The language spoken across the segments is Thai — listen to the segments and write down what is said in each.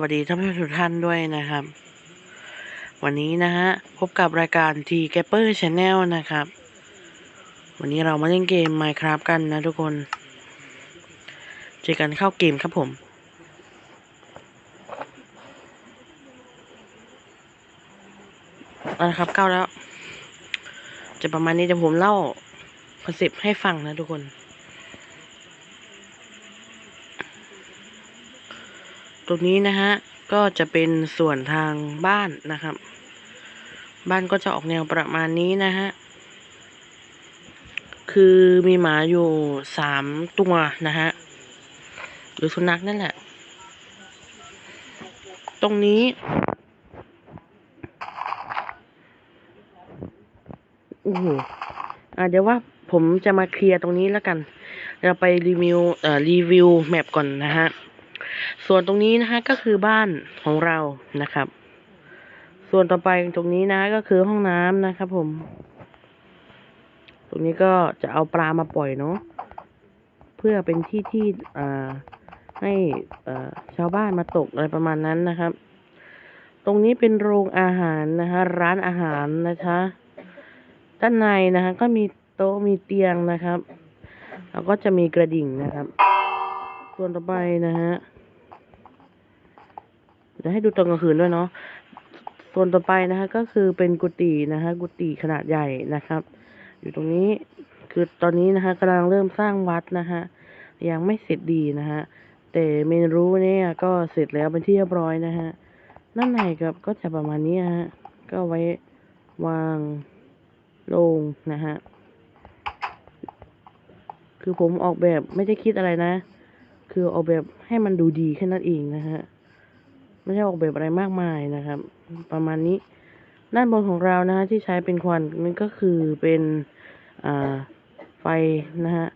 วัสดีท่านผู้ชมทุกท่านด้วยนะครับ วันนี้นะฮะพบกับรายการ T g a p p e r Channel นะครับ วันนี้เรามาเล่นเกม Minecraft กันนะทุกคน เจอกันเข้าเกมครับผมเอาละครับเข้าแล้ว จะประมาณนี้เดี๋ยวผมเล่าคอนเซปต์ให้ฟังนะทุกคน ตรงนี้นะฮะก็จะเป็นส่วนทางบ้านนะครับ บ้านก็จะออกแนวประมาณนี้นะฮะคือมีหมาอยู่สามตัวนะฮะหรือสุนัขนั่นแหละ ตรงนี้ โอ้โหอะเดี๋ยวว่าผมจะมาเคลียร์ตรงนี้แล้วกัน เราไปรีวิวเอ่อรีวิวแมปก่อนนะฮะ ส่วนตรงนี้นะฮะก็คือบ้านของเรานะครับ ส่วนต่อไปตรงนี้นะก็คือห้องน้ำนะครับผม ตรงนี้ก็จะเอาปลามาปล่อยเนาะเพื่อเป็นที่ที่อ่าให้อ่าชาวบ้านมาตกอะไรประมาณนั้นนะครับ ตรงนี้เป็นโรงอาหารนะคะร้านอาหารนะคะ ด้านในนะคะก็มีโต๊ะมีเตียงนะครับ แล้วก็จะมีกระดิ่งนะครับ ส่วนต่อไปนะฮะ เดี๋ยวให้ดูตอนกลางคืนด้วยเนาะ ส่วนต่อไปนะคะก็คือเป็นกุฏินะคะกุฏิขนาดใหญ่นะครับ อยู่ตรงนี้ คือตอนนี้นะคะกำลังเริ่มสร้างวัดนะคะยังไม่เสร็จดีนะฮะ แต่เมนรู้เนี่ยก็เสร็จแล้วเป็นที่เรียบร้อยนะฮะด้านในครับก็จะประมาณนี้ฮะ ก็ไว้วางโลงนะฮะ คือผมออกแบบไม่ได้คิดอะไรนะ คือออกแบบให้มันดูดีแค่นั้นเองนะฮะไม่ใช่ออกแบบอะไรมากมายนะครับ ประมาณนี้ ด้านบนของเรานะฮะที่ใช้เป็นควันนั่นก็คือเป็นอ่าไฟนะฮะ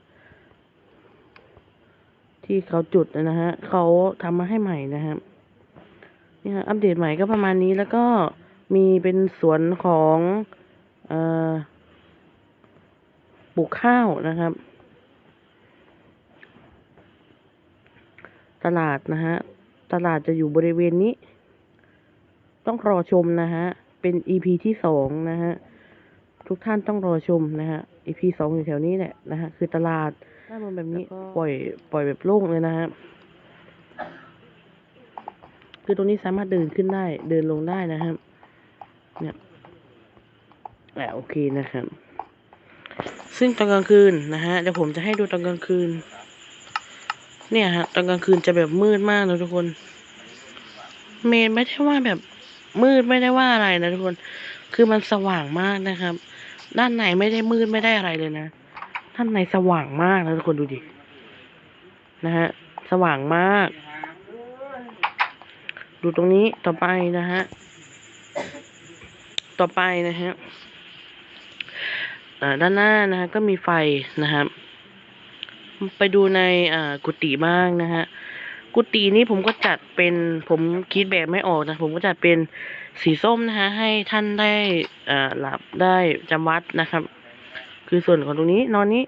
ที่เขาจุดนะฮะเขาทำมาให้ใหม่นะครับนี่ฮะอัปเดตใหม่ก็ประมาณนี้แล้วก็มีเป็นสวนของอปลูกข้าวนะครับ ตลาดนะฮะ ตลาดจะอยู่บริเวณนี้ ต้องรอชมนะฮะ เป็น EP ที่สองนะฮะ ทุกท่านต้องรอชมนะฮะ EP สองอยู่แถวนี้แหละนะฮะ คือตลาดด้านบนแบบนี้ปล่อยปล่อยแบบโล่งเลยนะฮะคือตรงนี้สามารถเดินขึ้นได้ เดินลงได้นะครับ เนี่ยแหละโอเคนะครับ ซึ่งตอนกลางคืนนะฮะ เดี๋ยวผมจะให้ดูตอนกลางคืน เนี่ยฮะตอนกลางคืนจะแบบมืดมากนะทุกคน เมนไม่ได้ว่าแบบมืดไม่ได้ว่าอะไรนะทุกคน คือมันสว่างมากนะครับ ด้านในไม่ได้มืดไม่ได้อะไรเลยนะ ด้านในสว่างมากนะทุกคนดูดิ นะฮะ สว่างมาก ดูตรงนี้ต่อไปนะฮะ ต่อไปนะฮะด้านหน้านะฮะก็มีไฟนะครับ ไปดูในกุฏิบ้างนะฮะ กุฏินี้ผมก็จัดเป็นผมคิดแบบไม่ออกนะ ผมก็จัดเป็นสีส้มนะฮะ ให้ท่านได้หลับได้จำวัดนะครับ คือส่วนของตรงนี้ นอนนี้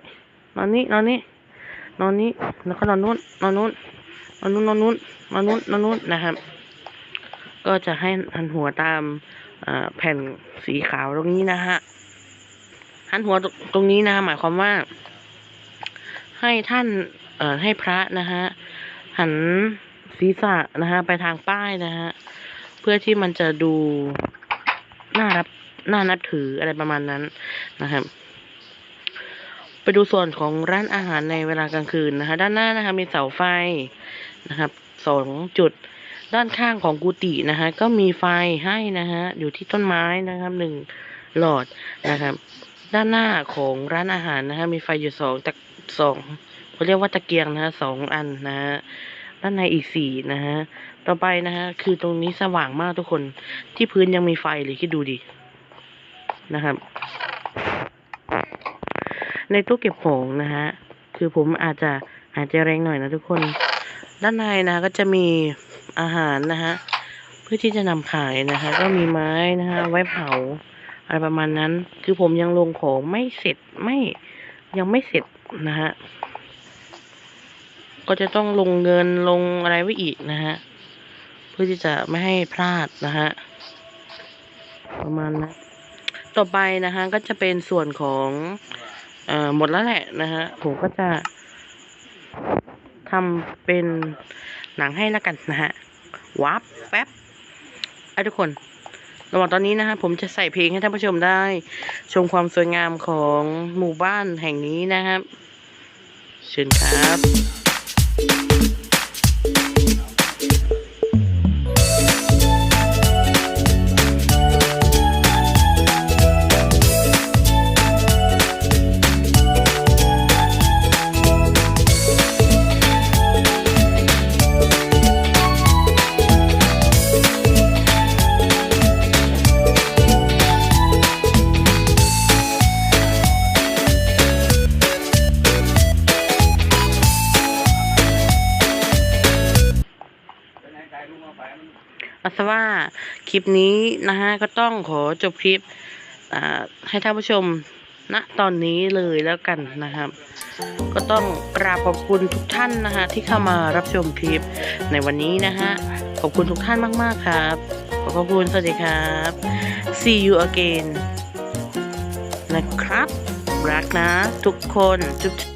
นอนนี้นอนนี้ นอนนี้แล้วก็นอนนู้นนอนนู้นนอนนู้นนอนนู้นนอนนู้นนอนนู้นนะครับ ก็จะให้หันหัวตามแผ่นสีขาวตรงนี้นะฮะหันหัวตรงนี้นะ หมายความว่า ให้ท่านเอ่อให้พระนะฮะหันศีรษะนะฮะไปทางป้ายนะฮะเพื่อที่มันจะดูน่ารับน่านับถืออะไรประมาณนั้นนะครับ ไปดูส่วนของร้านอาหารในเวลากลางคืนนะคะ ด้านหน้านะคะมีเสาไฟนะครับสองจุดด้านข้างของกุฏินะคะก็มีไฟให้นะฮะอยู่ที่ต้นไม้นะครับหนึ่งหลอดนะครับ ด้านหน้าของร้านอาหารนะฮะมีไฟอยู่สองตะ สองเขาเรียกว่าตะเกียงนะฮะสองอันนะฮะด้านในอีกสี่นะฮะ ต่อไปนะฮะ คือตรงนี้สว่างมากทุกคน ที่พื้นยังมีไฟเลยคิดดูดิ นะครับ ในตู้เก็บของนะฮะ คือผมอาจจะอาจจะแรงหน่อยนะทุกคน ด้านในนะก็จะมีอาหารนะฮะ เพื่อที่จะนำขายนะฮะ ก็มีไม้นะฮะ ไว้เผา อะไรประมาณนั้น คือผมยังลงของไม่เสร็จไม่ยังไม่เสร็จนะฮะ ก็จะต้องลงเงินลงอะไรไว้อีกนะฮะ เพื่อที่จะไม่ให้พลาดนะฮะ ประมาณนะต่อไปนะฮะก็จะเป็นส่วนของเอ่อหมดแล้วแหละนะฮะผมก็จะทำเป็นหนังให้แล้วกันนะฮะวับแป๊บไอ้ทุกคน ระหว่างตอนนี้นะฮะผมจะใส่เพลงให้ท่านผู้ชมได้ ชมความสวยงามของหมู่บ้านแห่งนี้นะครับ เชิญครับ อาซะว่าคลิปนี้นะฮะก็ต้องขอจบคลิปอ่าให้ท่านผู้ชมณตอนนี้เลยแล้วกันนะครับ ก็ต้องกราบขอบคุณทุกท่านนะฮะที่เข้ามารับชมคลิปในวันนี้นะฮะขอบคุณทุกท่านมากๆครับขอขอบคุณสวัสดีครับ see you again นะครับ รักนะ ทุกคนจุ๊บ